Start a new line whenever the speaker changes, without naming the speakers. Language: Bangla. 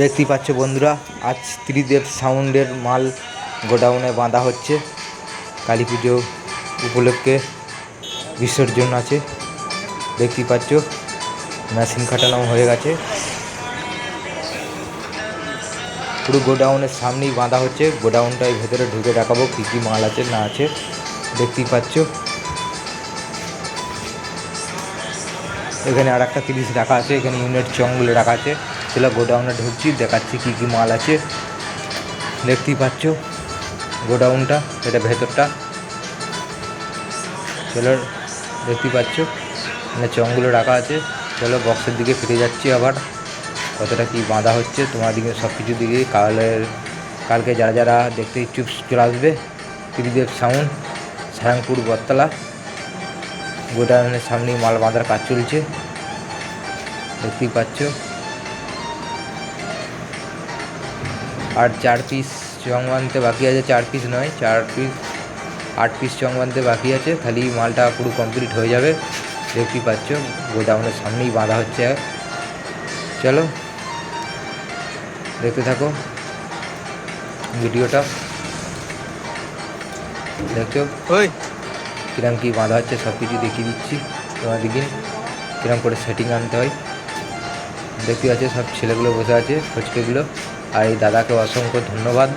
দেখতেই পাচ্ছ বন্ধুরা, আজ ত্রিদেব সাউন্ডের মাল গোডাউনে বাঁধা হচ্ছে। কালী পুজো উপলক্ষে বিসর্জন আছে। দেখতেই পাচ্ছ, মেশিন খাটানো হয়ে গেছে। পুরো গোডাউনের সামনেই বাঁধা হচ্ছে। গোডাউনটায় ভেতরে ঢুকে দেখাবো কী কী মাল আছে, না আছে। দেখতেই পাচ্ছ। এখানে আর একটা তিরিশ রাখা আছে, এখানে ইউনিট চংগুলো রাখা আছে। সেগুলো গোডাউনে ঢুকছি, দেখাচ্ছি কী কী মাল আছে। দেখতেই পাচ্ছ গোডাউনটা, এটা ভেতরটা। চলো, দেখতেই পাচ্ছ, এখানে চংগুলো রাখা আছে। চলো, বক্সের দিকে ফিরে যাচ্ছি আবার। কতটা কি বাঁধা হচ্ছে, তোমার দিকে সব কিছু দিকে কালের কালকে যারা যারা দেখতে ইচ্ছুক চলে আসবে। ত্রিদেব সাউন্ড সারাংপুর বটতলা। গোডাউনের সামনেই মাল বাঁধার কাজ চলছে। দেখতেই পাচ্ছ। আর চার পিস চং বাঁধতে বাকি আছে চার পিস নয় চার পিস আট পিস চং বাঁধতে বাকি আছে। খালি মালটা পুরো কমপ্লিট হয়ে যাবে। দেখতেই পাচ্ছ গোডাউনের সামনেই বাঁধা হচ্ছে। চলো দেখতে থাকো ভিডিওটা। দেখছ?
ওই।
কিরম কী বাঁধা হচ্ছে সব কিছু দেখিয়ে দিচ্ছি তোমাদেরকে। কিরম করে সেটিং আনতে হয়। দেখতে আছে সব ছেলেগুলো বসে আছে ফচকেগুলো। আর এই দাদাকে অসংখ্য ধন্যবাদ।